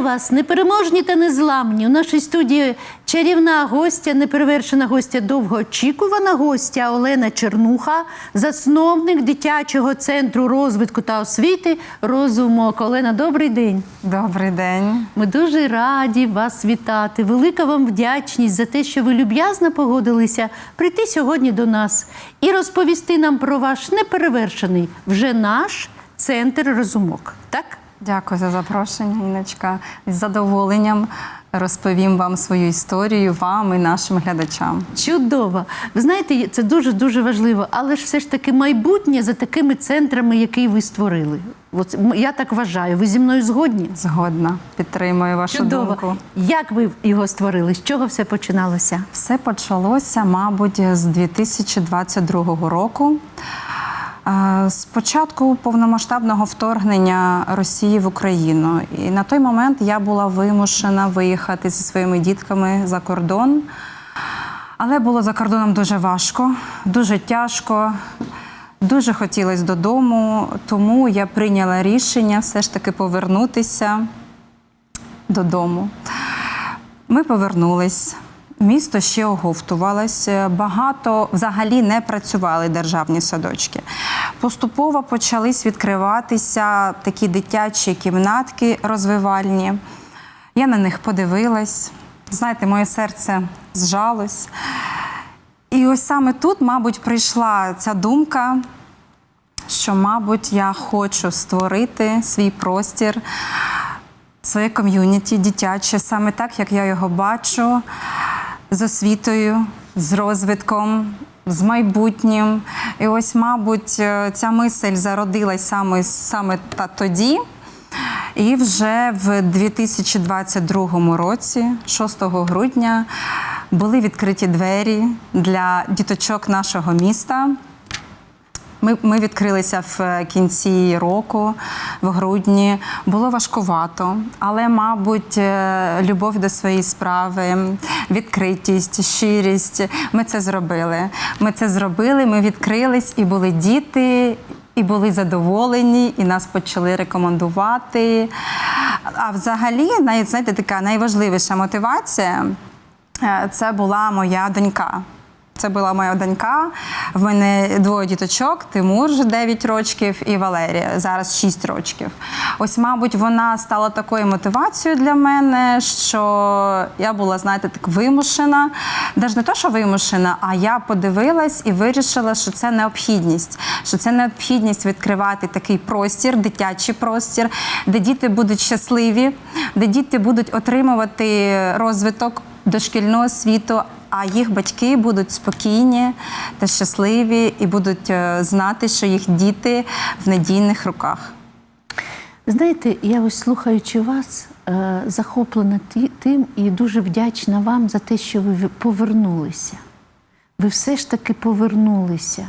Вітаю вас, непереможні та незламні. У нашій студії чарівна гостя, неперевершена гостя, довгоочікувана гостя Олена Чернуха, засновник дитячого центру розвитку та освіти Розумок. Олена, добрий день. Добрий день. Ми дуже раді вас вітати. Велика вам вдячність за те, що ви люб'язно погодилися прийти сьогодні до нас і розповісти нам про ваш неперевершений вже наш центр розумок. Так? Дякую за запрошення, Іночка. З задоволенням розповім вам свою історію, вам і нашим глядачам. Чудово. Ви знаєте, це дуже дуже важливо, але ж все ж таки майбутнє за такими центрами, які ви створили. От я так вважаю. Ви зі мною згодні? Згодна підтримую вашу Чудово. думку. Як ви його створили? З чого все починалося? Все почалося, мабуть, з 2022 року. Е, З початку повномасштабного вторгнення Росії в Україну. І на той момент я була вимушена виїхати зі своїми дітками за кордон. Але було за кордоном дуже важко, дуже тяжко. Дуже хотілося додому, тому я прийняла рішення все ж таки повернутися додому. Ми повернулись. Місто ще оговтувалось. Багато взагалі не працювали державні садочки. Поступово почались відкриватися такі дитячі кімнатки розвивальні. Я на них подивилась. Знаєте, моє серце зжалось. І ось саме тут, мабуть, прийшла ця думка, що, мабуть, я хочу створити свій простір, своє ком'юніті дитяче, саме так, як я його бачу, з освітою, з розвитком, з майбутнім. І ось, мабуть, е, ця мисль зародилась саме, саме та тоді. І вже в 2022 році, 6 грудня, були відкриті двері для діточок нашого міста. Ми, ми відкрилися в кінці року, в грудні. Було важкувато, але, мабуть, е, любов до своєї справи, відкритість, щирість. Ми це зробили. Ми це зробили, ми відкрились, і були діти, і були задоволені, і нас почали рекомендувати. А взагалі, знаєте, така найважливіша мотивація е, це була моя донька. Це була моя донька. В мене двоє діточок: Тимур вже 9 років і Валерія зараз 6 років. Ось, мабуть, вона стала такою мотивацією для мене, що я була, знаєте, так вимушена. Навіть не то, що вимушена, а я подивилась і вирішила, що це необхідність, що це необхідність відкривати такий простір, дитячий простір, де діти будуть щасливі, де діти будуть отримувати розвиток дошкільного світу, а їх батьки будуть спокійні та щасливі і будуть е, знати, що їх діти в надійних руках. Знаєте, я ось слухаючи вас, е, захоплена тим і дуже вдячна вам за те, що ви повернулися. Ви все ж таки повернулися.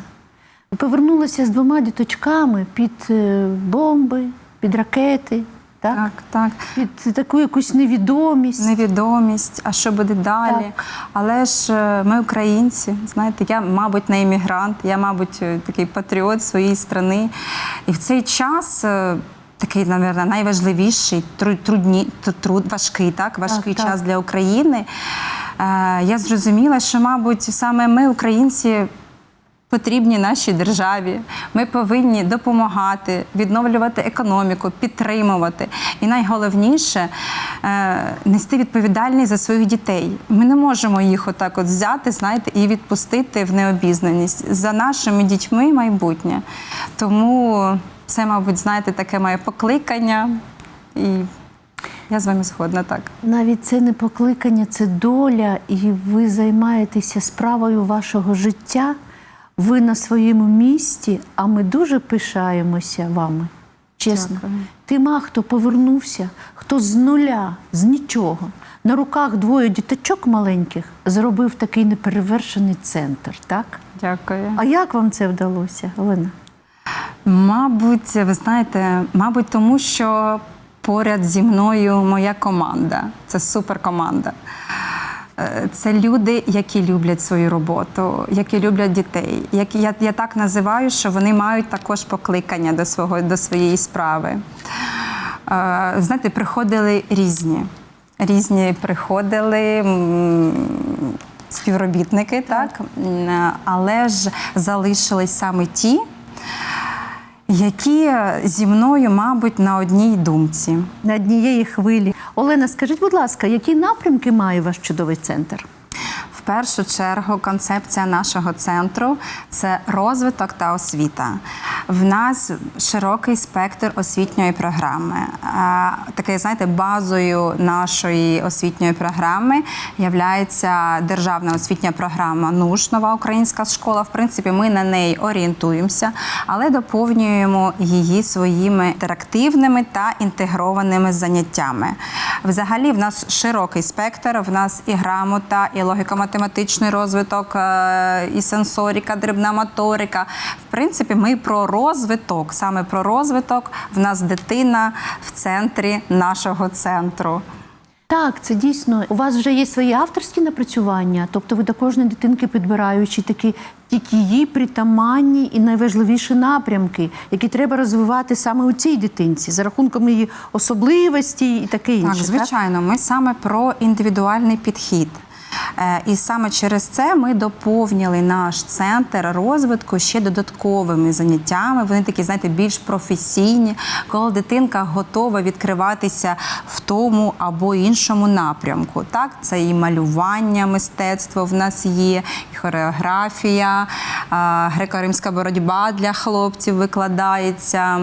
Повернулися з двома діточками під е, бомби, під ракети, так? Так, так. під таку якусь невідомість. Невідомість, а що буде далі. Так. Але ж е, ми українці, знаєте, я, мабуть, не іммігрант, я, мабуть, е, такий патріот своєї країни. І в цей час. е, Такий, мабуть, найважливіший, трудні, труд, важкий, так, важкий так. час для України. Е, я зрозуміла, що, мабуть, саме ми, українці, потрібні нашій державі. Ми повинні допомагати, відновлювати економіку, підтримувати. І найголовніше е, нести відповідальність за своїх дітей. Ми не можемо їх отак от взяти, знаєте, і відпустити в необізнаність. За нашими дітьми майбутнє. Тому це, мабуть, знаєте, таке моє покликання. І я з вами згодна так. Навіть це не покликання, це доля, і ви займаєтеся справою вашого життя. Ви на своєму місці, а ми дуже пишаємося вами. Чесно. Дякую. Тима, хто повернувся, хто з нуля, з нічого, на руках двоє діточок маленьких зробив такий неперевершений центр, так? Дякую. А як вам це вдалося, Олена? Мабуть, ви знаєте, мабуть, тому що поряд зі мною моя команда. Це суперкоманда. Е, Це люди, які люблять свою роботу, які люблять дітей. Які я, я так називаю, що вони мають також покликання до свого до своєї справи. знаєте, приходили різні. Різні приходили співробітники, так? Але ж залишились саме ті, які зі мною, мабуть, на одній думці. На однієї хвилі. Олена, скажіть, будь ласка, які напрямки має ваш чудовий центр? В першу чергу концепція нашого центру це розвиток та освіта. В нас широкий спектр освітньої програми. А, Такою, знаєте, базою нашої освітньої програми є державна освітня програма НУШ, нова українська школа. В принципі, ми на неї орієнтуємося, але доповнюємо її своїми інтерактивними та інтегрованими заняттями. Взагалі, в нас широкий спектр. В нас і грамота, і логіко-математичний розвиток, е, і сенсоріка, дрібна моторика. В принципі, ми про розвиток, саме про розвиток. В нас дитина в центрі нашого центру. Так, це дійсно. У вас вже є свої авторські напрацювання, тобто ви до кожної дитинки підбираючи такі тільки її притаманні і найважливіші напрямки, які треба розвивати саме у цій дитинці, за рахунком її особливості і таке інше. Так, звичайно, ми саме про індивідуальний підхід. Е, І саме через це ми доповнили наш центр розвитку ще додатковими заняттями. Вони такі, знаєте, більш професійні, коли дитинка готова відкриватися в тому або іншому напрямку. Так, це і малювання, мистецтво в нас є, і хореографія, е, греко-римська боротьба для хлопців викладається.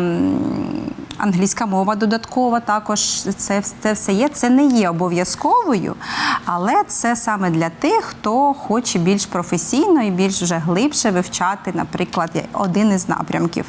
Англійська мова додаткова також це, це все є. Це не є обов'язковою, але це саме для тих, хто хоче більш професійно і більш вже глибше вивчати, наприклад, один із напрямків.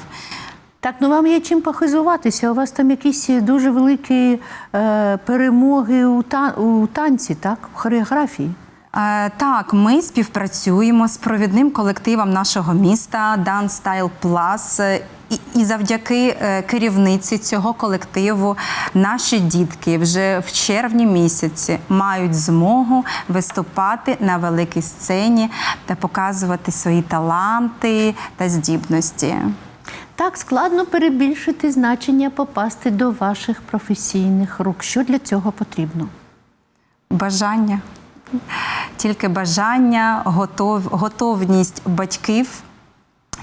Так, ну вам є чим похизуватися. У вас там якісь дуже великі е, перемоги у, та, у танці, так? У хореографії. Е, Так, ми співпрацюємо з провідним колективом нашого міста Dance Style Plus. І, і завдяки е, керівниці цього колективу наші дітки вже в червні місяці мають змогу виступати на великій сцені та показувати свої таланти та здібності. Так, складно перебільшити значення попасти до ваших професійних рук. Що для цього потрібно? Бажання. Тільки бажання, готов, готовність батьків.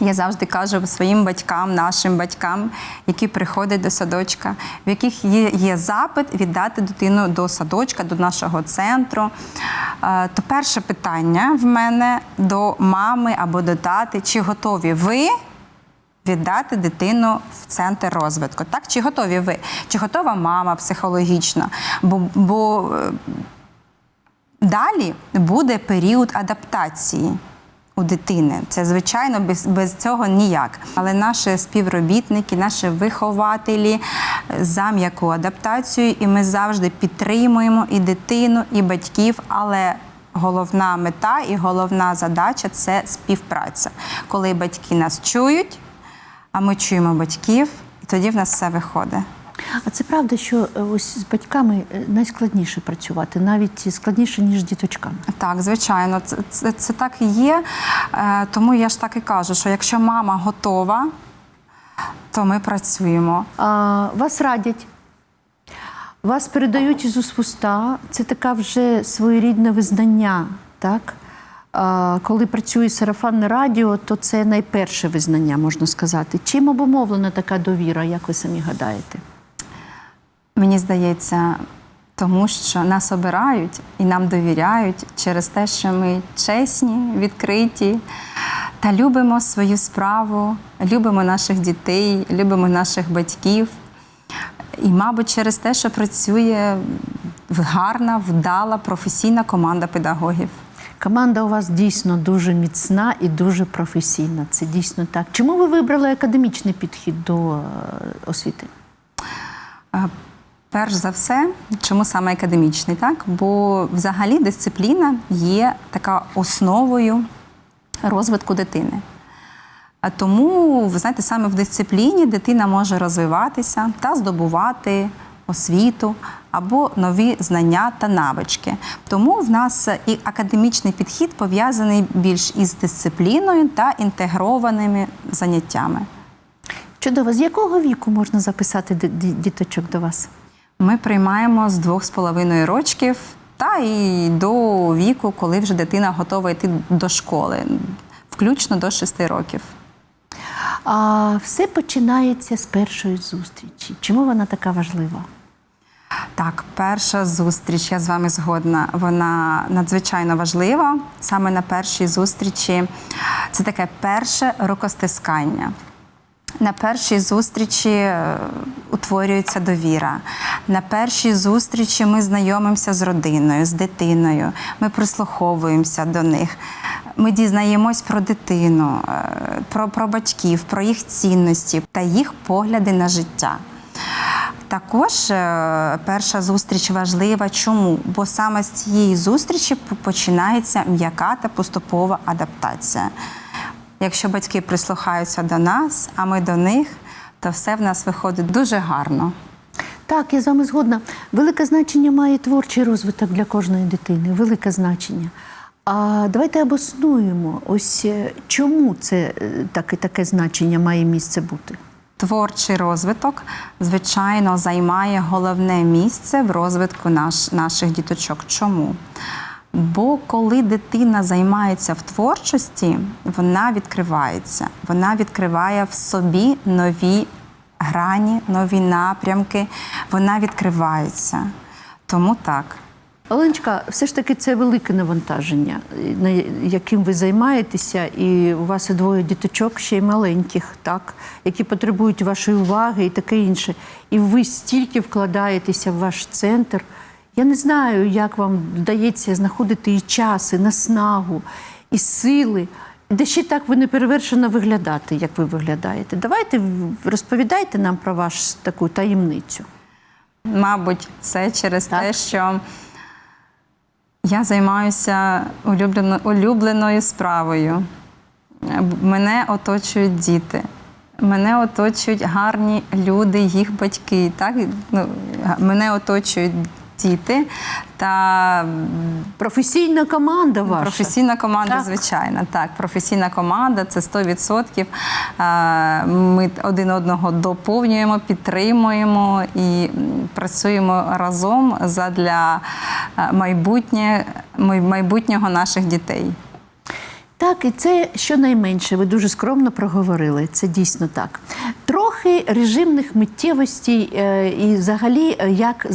Я завжди кажу своїм батькам, нашим батькам, які приходять до садочка, в яких є, є запит віддати дитину до садочка, до нашого центру. Е, То перше питання в мене до мами або до тати: чи готові ви віддати дитину в центр розвитку? Так, чи готові ви? Чи готова мама психологічно? Бо, бо е, Далі буде період адаптації у дитини. Це звичайно без, без цього ніяк. Але наші співробітники, наші вихователі е, за м'яку адаптацію, і ми завжди підтримуємо і дитину, і батьків. Але головна мета і головна задача це співпраця. Коли батьки нас чують, а ми чуємо батьків, і тоді в нас все виходить. А це правда, що е, ось з батьками е, найскладніше працювати, навіть складніше, ніж з діточками. Так, звичайно, це, це, це так і є. Е, тому я ж так і кажу, що якщо мама готова, то ми працюємо. А, вас радять, вас передають із уст уста. Це така вже своєрідне визнання. Так? А, коли працює сарафанне радіо, то це найперше визнання, можна сказати. Чим обумовлена така довіра, як ви самі гадаєте? Мені здається, тому що нас обирають і нам довіряють через те, що ми чесні, відкриті та любимо свою справу, любимо наших дітей, любимо наших батьків. І, мабуть, через те, що працює гарна, вдала, професійна команда педагогів. Команда у вас дійсно дуже міцна і дуже професійна. Це дійсно так. Чому ви вибрали академічний підхід до е, освіти? Перш за все, чому саме академічний, так? Бо взагалі дисципліна є така основою розвитку дитини. А тому, ви знаєте, саме в дисципліні дитина може розвиватися та здобувати освіту або нові знання та навички. Тому в нас і академічний підхід пов'язаний більш із дисципліною та інтегрованими заняттями. Чудово. З якого віку можна записати ді- ді- діточок до вас? Ми приймаємо з двох з половиною рочків та і до віку, коли вже дитина готова йти до школи, включно до 6 років. А все починається з першої зустрічі. Чому вона така важлива? Так, перша зустріч, я з вами згодна. Вона надзвичайно важлива. Саме на першій зустрічі це таке перше рукостискання. На першій зустрічі е, утворюється довіра. На першій зустрічі ми знайомимося з родиною, з дитиною. Ми прислуховуємося до них. Ми дізнаємось про дитину, е, про, про батьків, про їх цінності та їх погляди на життя. Також е, перша зустріч важлива. Чому? Бо саме з цієї зустрічі починається м'яка та поступова адаптація. Якщо батьки прислухаються до нас, а ми до них, то все в нас виходить дуже гарно. Так, я з вами згодна. Велике значення має творчий розвиток для кожної дитини. Велике значення. А давайте обоснуємо, ось е, чому це е, таке, таке значення має місце бути. Творчий розвиток, звичайно, займає головне місце в розвитку наш, наших діточок. Чому? Бо коли дитина займається в творчості, вона відкривається, вона відкриває в собі нові грані, нові напрямки, вона відкривається. Тому так. Оленочка, все ж таки це велике навантаження, на яким ви займаєтеся, і у вас і двоє діточок ще й маленьких, так, які потребують вашої уваги і таке інше. І ви стільки вкладаєтеся в ваш центр. Я не знаю, як вам вдається знаходити і час, і наснагу, і сили. Де ще так ви не перевершено виглядати, як ви виглядаєте. Давайте розповідайте нам про вашу таку таємницю. Мабуть, це через Так. те, що я займаюся улюблено, улюбленою справою. Мене оточують діти. Мене оточують гарні люди, їх батьки. Так? Ну, мене оточують діти та Професійна команда ваша. Професійна команда, Так. звичайно. Так, професійна команда це 100%. Е, Ми один одного доповнюємо, підтримуємо і працюємо разом задля майбутнє, майбутнього наших дітей. Так, і це щонайменше, ви дуже скромно проговорили. Це дійсно так. Трохи режимних миттєвостей е, і взагалі е, як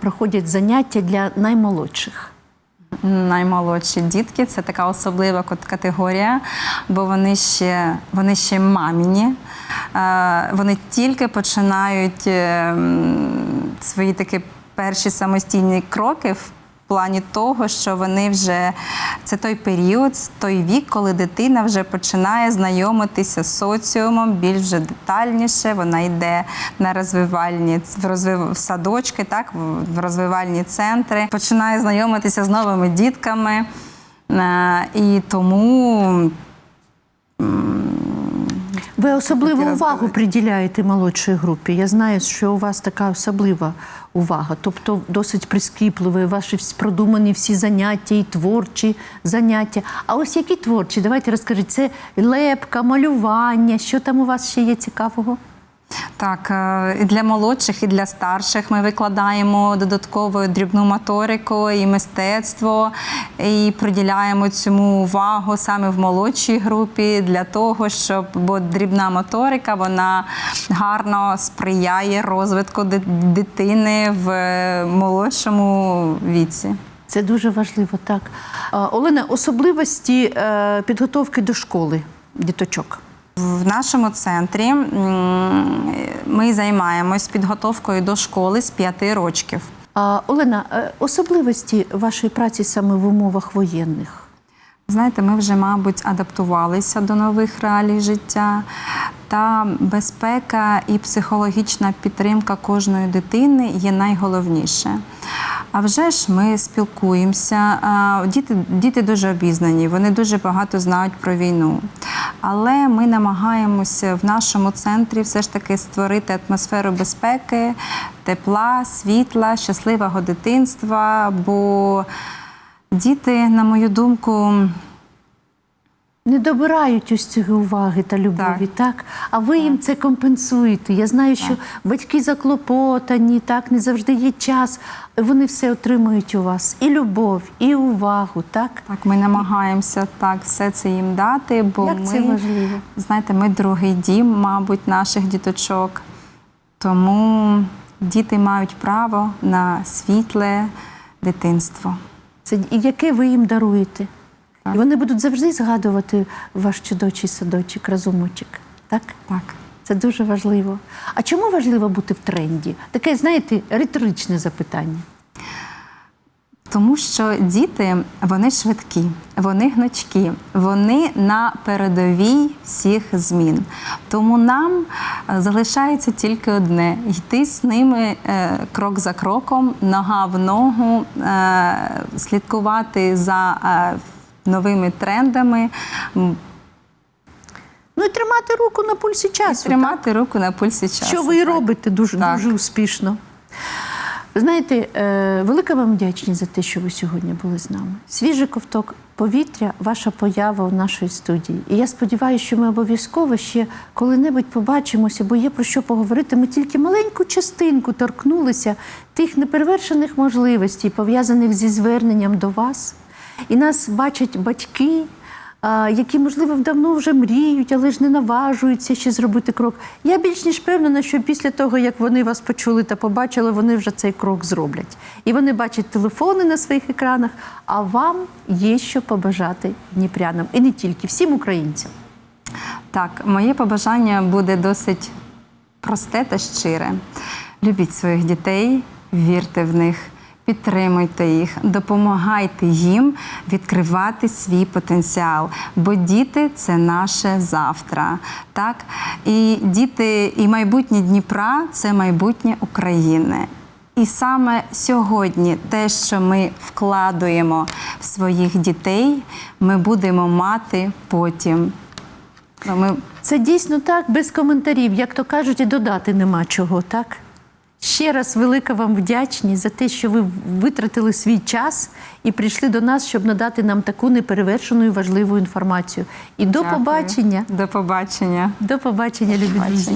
проходять заняття для наймолодших. Наймолодші дітки це така особлива кат- категорія, бо вони ще, вони ще маміні. Е, Вони тільки починають е, свої такі перші самостійні кроки в плані того, що вони вже це той період, той вік, коли дитина вже починає знайомитися з соціумом більш вже детальніше. Вона йде на розвивальні в розвив садочки, так в в розвивальні центри, починає знайомитися з новими дітками. Е, І тому Ви особливу увагу приділяєте молодшій групі. Я знаю, що у вас така особлива увага, тобто досить прискіпливі, ваші продумані всі заняття і творчі заняття. А ось які творчі? Давайте розкажіть, це лепка, малювання. Що там у вас ще є цікавого? Так, е, і для молодших, і для старших ми викладаємо додаткову дрібну моторику і мистецтво, і приділяємо цьому увагу саме в молодшій групі для того, щоб бо дрібна моторика вона гарно сприяє розвитку дитини в е, молодшому віці. Це дуже важливо, так. Олена, особливості е, підготовки до школи діточок. В нашому центрі ми займаємось підготовкою до школи з п'яти років. А, Олена, е, особливості вашої праці саме в умовах воєнних. Знаєте, ми вже, мабуть, адаптувалися до нових реалій життя. Та безпека і психологічна підтримка кожної дитини є найголовніше. А вже ж ми спілкуємося. Діти, діти дуже обізнані, вони дуже багато знають про війну. Але ми намагаємося в нашому центрі все ж таки створити атмосферу безпеки, тепла, світла, щасливого дитинства. Бо діти, на мою думку, не добирають ось цієї уваги та любові, так? А ви їм це компенсуєте. Я знаю, що батьки заклопотані, так, не завжди є час. Вони все отримують у вас. І любов, і увагу, так? Так, ми намагаємося так все це їм дати, бо Як ми, це важливо? знаєте, ми другий дім, мабуть, наших діточок. Тому діти мають право на світле дитинство. Це і яке ви їм даруєте? І вони будуть завжди згадувати ваш чудочий садочок, разумочок. Так? Так. Це дуже важливо. А чому важливо бути в тренді? Таке, знаєте, риторичне запитання. Тому що діти вони швидкі, вони гнучкі, вони на передовій всіх змін. Тому нам е, залишається тільки одне йти з ними е, крок за кроком, нога в ногу, е, слідкувати за новими трендами, Ну і тримати руку на пульсі часу. тримати руку на пульсі часу. Що ви і Так. робите дуже, Так. дуже успішно. Знаєте, е, велика вам вдячність за те, що ви сьогодні були з нами. Свіжий ковток повітря, ваша поява у нашій студії. І я сподіваюся, що ми обов'язково ще коли-небудь побачимося, бо є про що поговорити. Ми тільки маленьку частинку торкнулися тих неперевершених можливостей, пов'язаних зі зверненням до вас. І нас бачать батьки, які, можливо, давно вже мріють, але ж не наважуються ще зробити крок. Я більш ніж певнена, що після того, як вони вас почули та побачили, вони вже цей крок зроблять. І вони бачать телефони на своїх екранах, а вам є що побажати дніпрянам. І не тільки, всім українцям. Так, моє побажання буде досить просте та щире. Любіть своїх дітей, вірте в них, підтримуйте їх, допомагайте їм відкривати свій потенціал. Бо діти це наше завтра. Так? І діти, і майбутнє Дніпра це майбутнє України. І саме сьогодні те, що ми вкладуємо в своїх дітей, ми будемо мати потім. Ну, Ми Це дійсно так, без коментарів, як то кажуть, і додати нема чого, так? Ще раз велика вам вдячність за те, що ви витратили свій час і прийшли до нас, щоб надати нам таку неперевершену і важливу інформацію. І до Дякую. побачення. До побачення. До побачення, любі друзі.